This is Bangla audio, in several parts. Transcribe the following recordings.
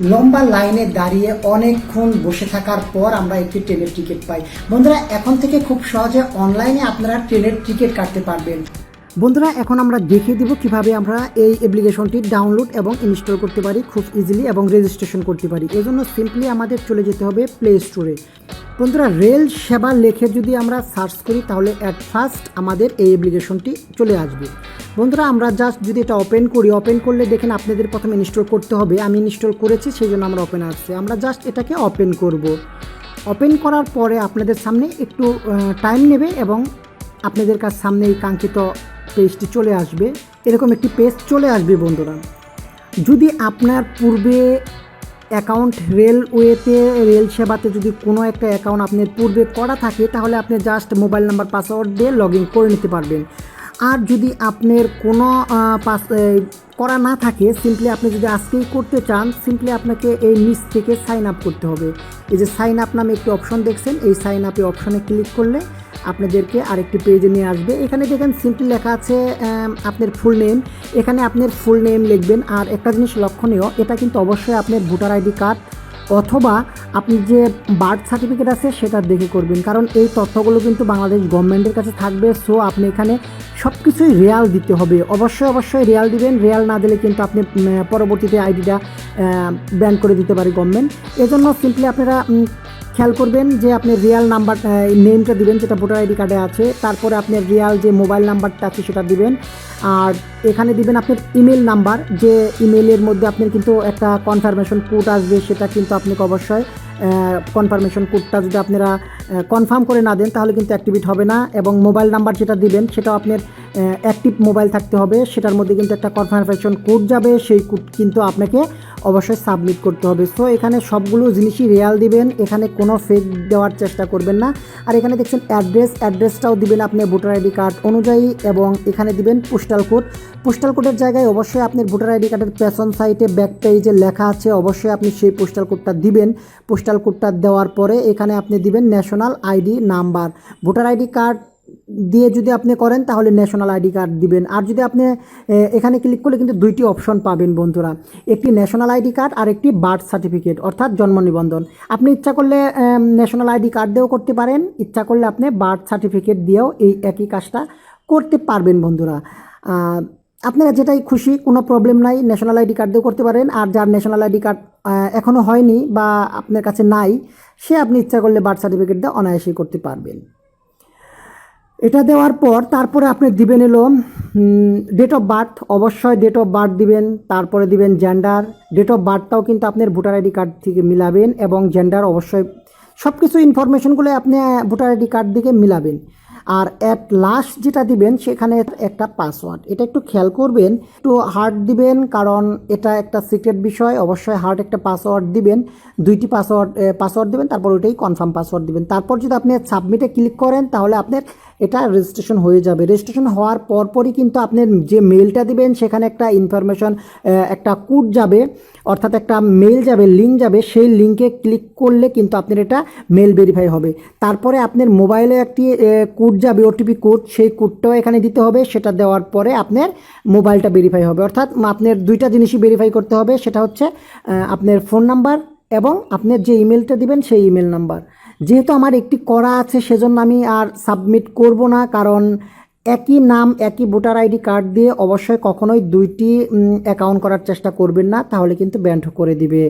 লম্বা লাইনে দাঁড়িয়ে অনেকক্ষণ বসে থাকার পর আমরা একটি ট্রেনের টিকিট পাই। বন্ধুরা, এখন থেকে খুব সহজে অনলাইনে আপনারা ট্রেনের টিকিট কাটতে পারবেন। বন্ধুরা, এখন আমরা দেখিয়ে দিব কীভাবে আমরা এই অ্যাপ্লিকেশনটি ডাউনলোড এবং ইনস্টল করতে পারি, খুব ইজিলি এবং রেজিস্ট্রেশন করতে পারি। এজন্য সিম্পলি আমাদের চলে যেতে হবে প্লে স্টোরে বন্ধুরা রেল সেবা লেখে যদি আমরা সার্চ করি, তাহলে অ্যাট ফার্স্ট আমাদের এই অ্যাপ্লিকেশনটি চলে আসবে। বন্ধুরা, আমরা জাস্ট যদি এটা ওপেন করি ওপেন করলে দেখেন আপনাদের প্রথমে ইনস্টল করতে হবে। আমি ইনস্টল করেছি সেই জন্য আমরা ওপেন আসছে। আমরা জাস্ট এটাকে ওপেন করব। ওপেন করার পরে আপনাদের সামনে একটু টাইম নেবে এবং আপনাদের কাছ সামনে এই কাঙ্ক্ষিত পেজটি চলে আসবে, এরকম একটি পেজ চলে আসবে বন্ধুরা। যদি আপনার পূর্বে অ্যাকাউন্ট রেলওয়েতে রেল সেবাতে যদি কোনো একটা অ্যাকাউন্ট আপনার পূর্বে করা থাকে, তাহলে আপনি জাস্ট মোবাইল নাম্বার পাসওয়ার্ড দিয়ে লগ ইন করে নিতে পারবেন। আর যদি আপনার কোনো পাস করা না থাকে সিম্পলি আপনি যদি আজকেই করতে চান সিম্পলি আপনাকে এই নিচ থেকে সাইন আপ করতে হবে। এই যে সাইন আপ নামে একটি অপশন দেখছেন, এই সাইন আপে অপশনে ক্লিক করলে আপনাদেরকে আরেকটি পেজে নিয়ে আসবে। এখানে দেখেন সিম্পলি লেখা আছে আপনার ফুল নেম এখানে আপনার ফুল নেম লিখবেন। আর একটা জিনিস লক্ষণীয়, এটা কিন্তু অবশ্যই আপনার ভোটার আইডি কার্ড অথবা আপনি যে বার্থ সার্টিফিকেট আছে সেটা দেখে করবেন। কারণ এই তথ্যগুলো কিন্তু বাংলাদেশ গভর্নমেন্টের কাছে থাকবে। সো আপনি এখানে সব কিছুই রিয়াল দিতে হবে। অবশ্যই অবশ্যই রিয়াল দিবেন। রিয়াল না দিলে কিন্তু আপনি পরবর্তীতে আইডিটা ব্যান করে দিতে পারে গভর্নমেন্ট এজন্য সিম্পলি আপনারা খেয়াল করবেন যে আপনি রিয়াল নাম্বার নেমটা দিবেন, যেটা ভোটার আইডি কার্ডে আছে। তারপরে আপনার রিয়াল যে মোবাইল নাম্বারটা আছে, সেটা দিবেন। আর এখানে দিবেন আপনার ইমেল নাম্বার যে ইমেলের মধ্যে আপনার কিন্তু একটা কনফার্মেশন কোড আসবে, সেটা কিন্তু আপনাকে অবশ্যই কনফার্মেশন কোডটা যদি আপনারা কনফার্ম করে না দেন, তাহলে কিন্তু অ্যাক্টিভেট হবে না। এবং মোবাইল নাম্বার যেটা দিবেন, সেটাও আপনার অ্যাক্টিভ মোবাইল থাকতে হবে। সেটার মধ্যে কিন্তু একটা কনফার্মেশন কোড যাবে, সেই কোড কিন্তু আপনাকে অবশ্যই সাবমিট করতে হবে। সো এখানে সবগুলো জিনিসই রিয়াল দিবেন। এখানে কোনো ফেক দেওয়ার চেষ্টা করবেন না। আর এখানে দেখছেন অ্যাড্রেস অ্যাড্রেসটাও দিবেন আপনি ভোটার আইডি কার্ড অনুযায়ী এবং এখানে দিবেন পোস্টাল কোড পোস্টাল কোডের জায়গায় অবশ্যই আপনার ভোটার আইডি কার্ডের পেছন সাইটে ব্যাক পেজে লেখা আছে, অবশ্যই আপনি সেই পোস্টাল কোডটা দিবেন। পোস্টাল কোডটা দেওয়ার পরে এখানে আপনি দিবেন national ID number voter ID card দিয়ে যদি আপনি করেন, তাহলে ন্যাশনাল আইডি কার্ড দিবেন। আর যদি আপনি এখানে ক্লিক করলে কিন্তু দুইটি অপশন পাবেন বন্ধুরা। একটি ন্যাশনাল আইডি কার্ড আর একটি বার্থ সার্টিফিকেট অর্থাৎ জন্ম নিবন্ধন। আপনি ইচ্ছা করলে ন্যাশনাল আইডি কার্ড দিয়েও করতে পারেন। ইচ্ছা করলে আপনি বার্থ সার্টিফিকেট দিয়েও এই একই কাজটা করতে পারবেন বন্ধুরা। আপনারা যেটাই খুশি, কোনো প্রবলেম নাই ন্যাশনাল আইডি কার্ড দিয়েও করতে পারেন। আর যার ন্যাশনাল আইডি কার্ড এখনও হয়নি বা আপনার কাছে নাই, সে আপনি ইচ্ছা করলে বার্থ সার্টিফিকেট দিয়ে অনায়াসেই করতে পারবেন। এটা দেওয়ার পর তারপরে আপনি দিবেন এলো ডেট অফ বার্থ অবশ্যই ডেট অফ বার্থ দিবেন, তারপরে দিবেন জেন্ডার ডেট অফ বার্থটাও কিন্তু আপনার ভোটার আইডি কার্ড থেকে মিলাবেন এবং জেন্ডার অবশ্যই সব কিছু ইনফরমেশনগুলো আপনি ভোটার আইডি কার্ড দিকে মিলাবেন। আর অ্যাট লাস্ট যেটা দিবেন, সেখানে একটা পাসওয়ার্ড এটা একটু খেয়াল করবেন, একটু হার্ড দিবেন, কারণ এটা একটা সিক্রেট বিষয়, অবশ্যই হার্ড একটা পাসওয়ার্ড দিবেন, দুইটি পাসওয়ার্ড পাসওয়ার্ড দিবেন, তারপর ওইটাই কনফার্ম পাসওয়ার্ড দিবেন। তারপর যদি আপনি সাবমিটে ক্লিক করেন, তাহলে আপনার এটা রেজিস্ট্রেশন হয়ে যাবে। রেজিস্ট্রেশন হওয়ার পরপরই কিন্তু আপনার যে মেলটা দিবেন, সেখানে একটা ইনফরমেশন একটা কোড যাবে, অর্থাৎ একটা মেল যাবে লিঙ্ক যাবে, সেই লিঙ্কে ক্লিক করলে কিন্তু আপনার এটা মেল ভেরিফাই হবে। তারপরে আপনার মোবাইলে একটি কোড যাবে ওটিপি কোড সেই কোডটাও এখানে দিতে হবে, সেটা দেওয়ার পরে আপনার মোবাইলটা ভেরিফাই হবে। অর্থাৎ আপনার দুইটা জিনিসই ভেরিফাই করতে হবে, সেটা হচ্ছে আপনার ফোন নাম্বার এবং আপনার যে ইমেলটা দিবেন, সেই ইমেল নাম্বার যেহেতু আমার একটি করা আছে, সেজন্য আমি আর সাবমিট করব না, কারণ একই নাম, একই ভোটার আইডি কার্ড দিয়ে অবশ্যই কখনোই দুইটি অ্যাকাউন্ট করার চেষ্টা করবেন না, তাহলে কিন্তু ব্যান্ড করে দিবে।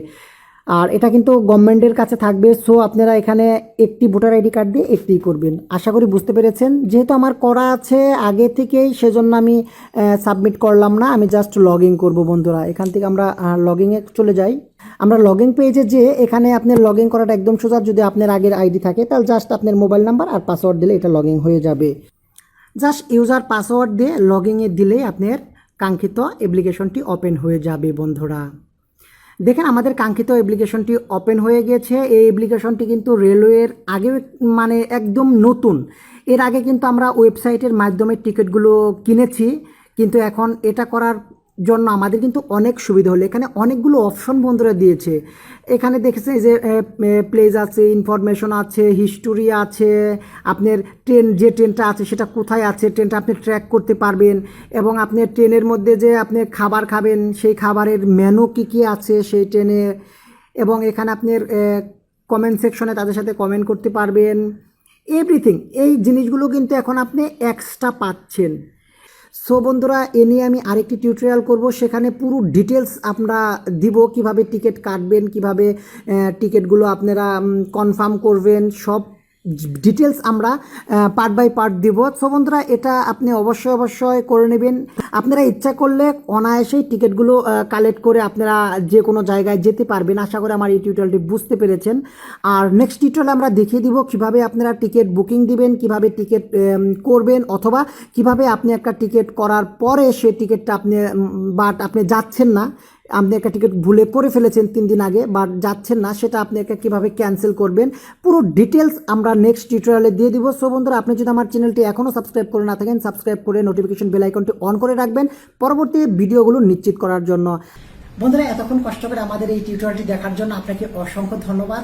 আর এটা কিন্তু গভর্নমেন্টের কাছে থাকবে। সো আপনারা এখানে একটি ভোটার আইডি কার্ড দিয়ে একটিই করবেন। আশা করি বুঝতে পেরেছেন। যেহেতু আমার করা আছে আগে থেকেই, সেজন্য আমি সাবমিট করলাম না। আমি জাস্ট লগ ইন করব বন্ধুরা। এখান থেকে আমরা লগ ইনে চলে যাই। আমরা লগ ইন পেজে যে এখানে আপনার লগ ইন করাটা একদম সোজা। যদি আপনার আগের আইডি থাকে, তাহলে জাস্ট আপনার মোবাইল নাম্বার আর পাসওয়ার্ড দিলে এটা লগ ইন হয়ে যাবে। জাস্ট ইউজার পাসওয়ার্ড দিয়ে লগ ইনে দিলেই আপনার কাঙ্ক্ষিত অ্যাপ্লিকেশনটি ওপেন হয়ে যাবে বন্ধুরা। দেখেন আমাদের কাঙ্ক্ষিত অ্যাপ্লিকেশনটি ওপেন হয়ে গেছে। এই অ্যাপ্লিকেশনটি কিন্তু রেলওয়ের আগে মানে একদম নতুন। এর আগে কিন্তু আমরা ওয়েবসাইটের মাধ্যমে টিকিটগুলো কিনেছি। কিন্তু এখন এটা করার জন্য আমাদের কিন্তু অনেক সুবিধা হলো। এখানে অনেকগুলো অপশন বন্ধুরা দিয়েছে। এখানে দেখেছেন এই যে প্লেস আছে ইনফরমেশন আছে হিস্টোরি আছে, আপনার ট্রেন যে ট্রেনটা আছে সেটা কোথায় আছে ট্রেনটা আপনি ট্র্যাক করতে পারবেন এবং আপনি ট্রেনের মধ্যে যে আপনি খাবার খাবেন, সেই খাবারের মেনু কী কী আছে সেই ট্রেনে এবং এখানে আপনার কমেন্ট সেকশনে তাদের সাথে কমেন্ট করতে পারবেন। এভরিথিং এই জিনিসগুলো কিন্তু এখন আপনি এক্সট্রা পাচ্ছেন। সো বন্ধুরা, এ নিয়ে আমি আরেকটি টিউটোরিয়াল করব। সেখানে পুরো ডিটেলস আমরা দিব, কীভাবে টিকিট কাটবেন, কীভাবে টিকিটগুলো আপনারা কনফার্ম করবেন, সব ডিটেলস আমরা পার্ট বাই পার্ট দিব। সো বন্ধুরা, এটা আপনি অবশ্যই অবশ্যই করে নেবেন। আপনারা ইচ্ছা করলে অনায়াসেই টিকিটগুলো কালেক্ট করে আপনারা যে কোনো জায়গায় যেতে পারবেন। আশা করি আমার এই টিউটোরিয়ালটি বুঝতে পেরেছেন। আর নেক্সট টিউটোরিয়াল আমরা দেখিয়ে দিব কীভাবে আপনারা টিকিট বুকিং দিবেন, কীভাবে টিকিট করবেন, অথবা কীভাবে আপনি একটা টিকিট করার পরে সেই টিকিটটা আপনি বাট আপনি যাচ্ছেন না, আপনি একটা টিকিট ভুলে করে ফেলেছেন তিন দিন আগে বা যাচ্ছেন না, সেটা আপনি একটা কীভাবে ক্যান্সেল করবেন, পুরো ডিটেলস আমরা নেক্সট টিউটোরিয়ালে দিয়ে দিব। সো বন্ধুরা, আপনি যদি আমার চ্যানেলটি এখনও সাবস্ক্রাইব করে না থাকেন সাবস্ক্রাইব করে নোটিফিকেশন বেল আইকনটি অন করে রাখবেন পরবর্তী ভিডিওগুলো নিশ্চিত করার জন্য। বন্ধুরা, এতক্ষণ কষ্ট করে আমাদের এই টিউটোরিয়ালটি দেখার জন্য আপনাকে অসংখ্য ধন্যবাদ।